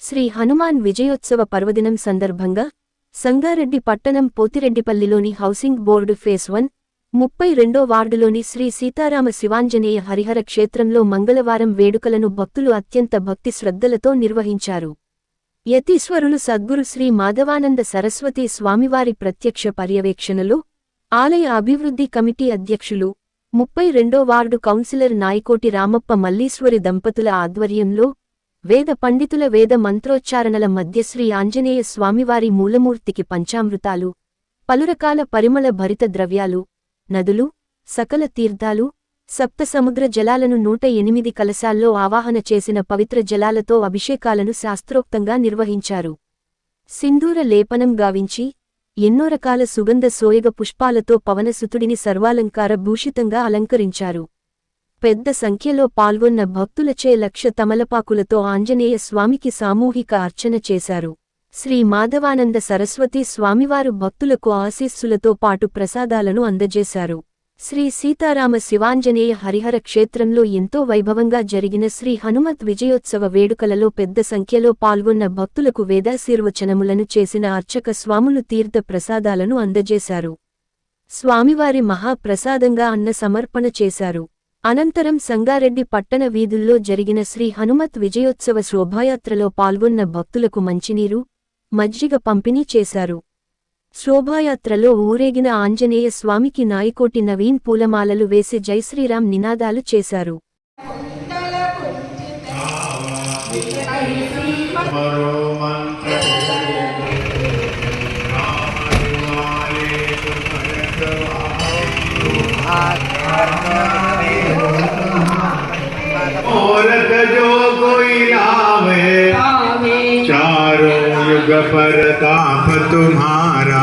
శ్రీ హనుమాన్ విజయోత్సవ పర్వదినం సందర్భంగా సంగారెడ్డి పట్టణం పోతిరెడ్డిపల్లిలోని హౌసింగ్ బోర్డు ఫేస్ వన్ ముప్పై రెండో వార్డులోని శ్రీ సీతారామ శివాంజనేయ హరిహర క్షేత్రంలో మంగళవారం వేడుకలను భక్తులు అత్యంత భక్తి శ్రద్ధలతో నిర్వహించారు. యతీశ్వరులు సద్గురు శ్రీ మాధవానంద సరస్వతి స్వామివారి ప్రత్యక్ష పర్యవేక్షణలో ఆలయ అభివృద్ధి కమిటీ అధ్యక్షులు ముప్పై రెండో వార్డు కౌన్సిలర్ నాయకోటి రామప్ప మల్లీశ్వరి దంపతుల ఆధ్వర్యంలో వేద పండితుల వేద మంత్రోచ్చారణల మధ్య శ్రీ ఆంజనేయ స్వామివారి మూలమూర్తికి పంచామృతాలు పలురకాల పరిమళ భరిత ద్రవ్యాలు నదులు సకల తీర్థాలు సప్త సముద్ర జలాలను నూట ఎనిమిది కలశాల్లో ఆవాహన చేసిన పవిత్ర జలాలతో అభిషేకాలను శాస్త్రోక్తంగా నిర్వహించారు. సింధూర లేపనం గావించి ఎన్నో రకాల సుగంధ సోయగ పుష్పాలతో పవనసుతుడిని సర్వాలంకార భూషితంగా అలంకరించారు. పెద్ద సంఖ్యలో పాల్గొన్న భక్తులచే లక్ష తమలపాకులతో ఆంజనేయ స్వామికి సామూహిక అర్చన చేశారు. శ్రీ మాధవానంద సరస్వతి స్వామివారు భక్తులకు ఆశీస్సులతో పాటు ప్రసాదాలను అందజేశారు. శ్రీ సీతారామ శివాంజనేయ హరిహర క్షేత్రంలో ఎంతో వైభవంగా జరిగిన శ్రీ హనుమత్ విజయోత్సవ వేడుకలలో పెద్ద సంఖ్యలో పాల్గొన్న భక్తులకు వేదాశీర్వచనములను చేసిన అర్చక స్వాములు తీర్థ ప్రసాదాలను అందజేశారు. స్వామివారి మహాప్రసాదంగా అన్న సమర్పణ చేశారు. అనంతరం సంగారెడ్డి పట్టణ వీధుల్లో జరిగిన శ్రీ హనుమత్ విజయోత్సవ శోభాయాత్రలో పాల్గొన్న భక్తులకు మంచినీరు మజ్జిగ పంపిణీ చేశారు. శోభాయాత్రలో ఊరేగిన ఆంజనేయ స్వామికి నాయకోటి నవీన్ పూలమాలలు వేసి జైశ్రీరామ్ నినాదాలు చేశారు. Ah औरत जो कोई लावे चारों युग पर ताप तुम्हारा।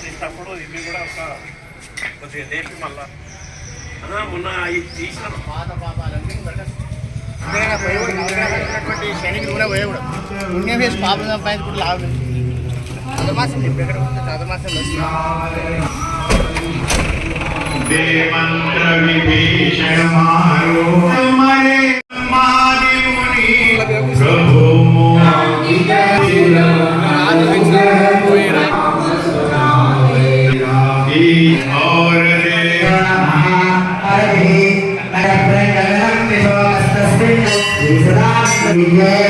చేసినప్పుడు ఇవి కూడా ఒక కొద్దిగా లేపి మళ్ళా. మొన్న ఇది తీసిన పాత పాపాలన్నీ శనికి కూడా పోయే కూడా పుణ్యం వేసి పాపం సంపాదించుకుంటే లాభం. చదుమాసం ఇప్పుడు ఎక్కడ ఉంటుంది చదుమాసం దేవంత్ర విభీషణ మరే Yeah.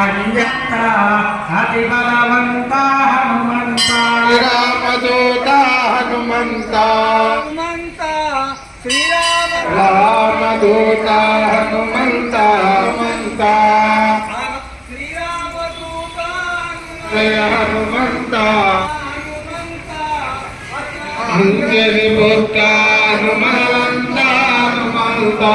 అయ్యత్తా అతిబలవంతా హనుమంతా రామదూత హనుమంతా హనుమంతా శ్రీరామ రామదూత హనుమంతా హనుమంతా శ్రీరామదూత హనుమంతా అంజలి పుత్ర హనుమంతా హనుమంతా.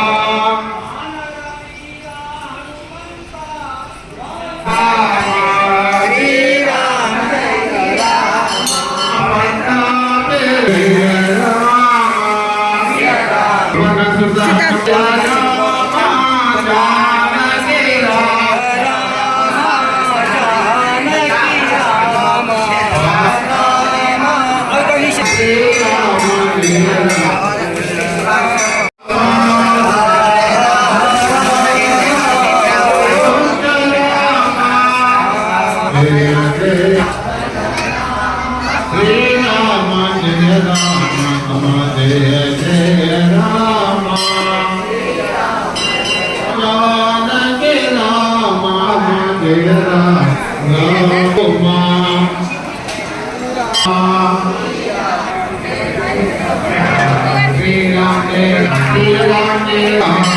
Amém.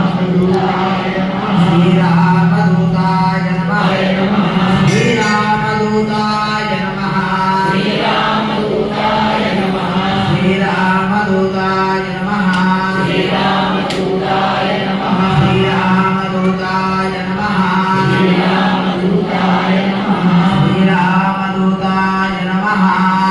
Ah, ah, ah.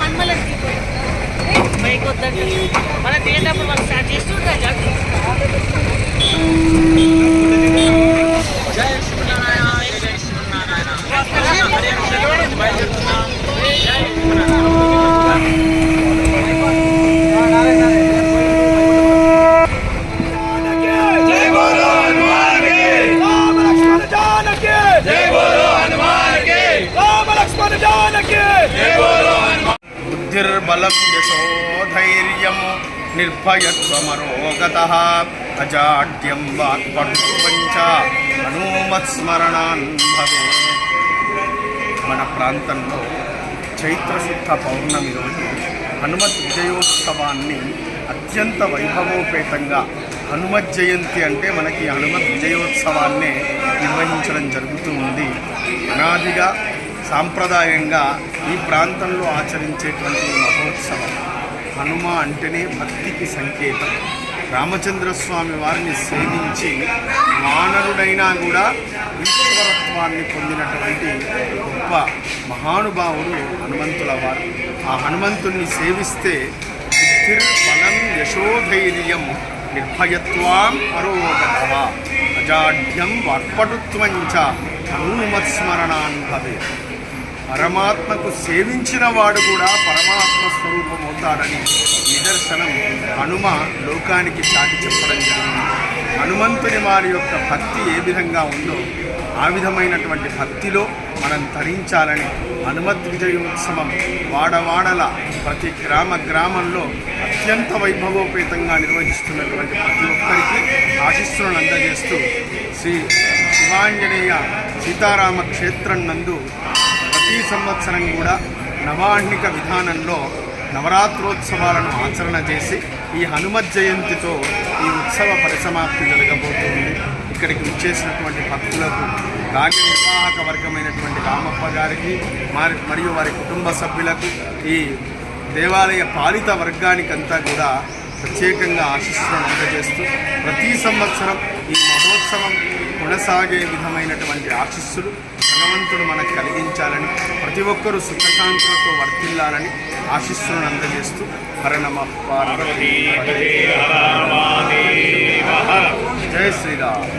మన్మలు బైక్ వద్దంటే మన దిగేటప్పుడు వాళ్ళు స్టార్ట్ చేస్తుంటారు బుద్ధిర్బలం నిర్భయత్వమరోగత అజాడ్యం వాక్పటుత్వంచ హనుమత్స్మరణాన్ మన ప్రాంతంలో చైత్రశుద్ధ పౌర్ణమి రోజు హనుమత్ విజయోత్సవాన్ని అత్యంత వైభవోపేతంగా హనుమత్ జయంతి అంటే మనకి హనుమత్ విజయోత్సవాన్నే నిర్వహించడం జరుగుతూ ఉంది. అనాదిగా సాంప్రదాయంగా ఈ ప్రాంతంలో ఆచరించేటువంటి మహోత్సవం. హనుమ అంటేనే భక్తికి సంకేతం. రామచంద్రస్వామి వారిని సేవించి వానరుడైనా కూడా ఈశ్వరత్వాన్ని పొందినటువంటి గొప్ప మహానుభావుడు హనుమంతుల వారు. ఆ హనుమంతుణ్ణి సేవిస్తే బలం యశోధైర్యం నిర్భయత్వాం అరోగత అజాఢ్యం వర్పటుత్వం చ హనుమత్స్మరణాన్ భవేత్. పరమాత్మకు సేవించిన వాడు కూడా పరమాత్మ స్వరూపం అవుతాడని నిదర్శనం హనుమ లోకానికి చాటి చెప్పడం జరిగింది. హనుమంతుని వారి యొక్క భక్తి ఏ విధంగా ఉందో ఆ విధమైనటువంటి భక్తిలో మనం తరించాలని హనుమత్ విజయోత్సవం వాడవాడల ప్రతి గ్రామ గ్రామంలో అత్యంత వైభవోపేతంగా నిర్వహిస్తున్నటువంటి ప్రతి ఒక్కరికి ఆశిస్సులను అందజేస్తూ శ్రీ శివాంజనేయ సీతారామ క్షేత్రం నందు సంవత్సరం కూడా నవాహ్నిక విధానంలో నవరాత్రోత్సవాలను ఆచరణ చేసి ఈ హనుమత్ జయంతితో ఈ ఉత్సవ పరిసమాప్తి జరగబోతుంది. ఇక్కడికి వచ్చేసినటువంటి భక్తులకు కార్యనిర్వాహక వర్గమైనటువంటి రామప్ప గారికి మరి మరియు వారి కుటుంబ సభ్యులకు ఈ దేవాలయ పాలిత వర్గానికంతా కూడా ప్రత్యేకంగా ఆశిస్సులను అందజేస్తూ ప్రతి సంవత్సరం ఈ మహోత్సవం కొనసాగే విధమైనటువంటి ఆశిస్సులు భగవంతుడు మనకు కలిగించాలని ప్రతి ఒక్కరూ సుఖశాంతులతో వర్తిల్లాలని ఆశిస్సులను అందజేస్తూ హరణమ పార్వతీ జయ శ్రీరామ్.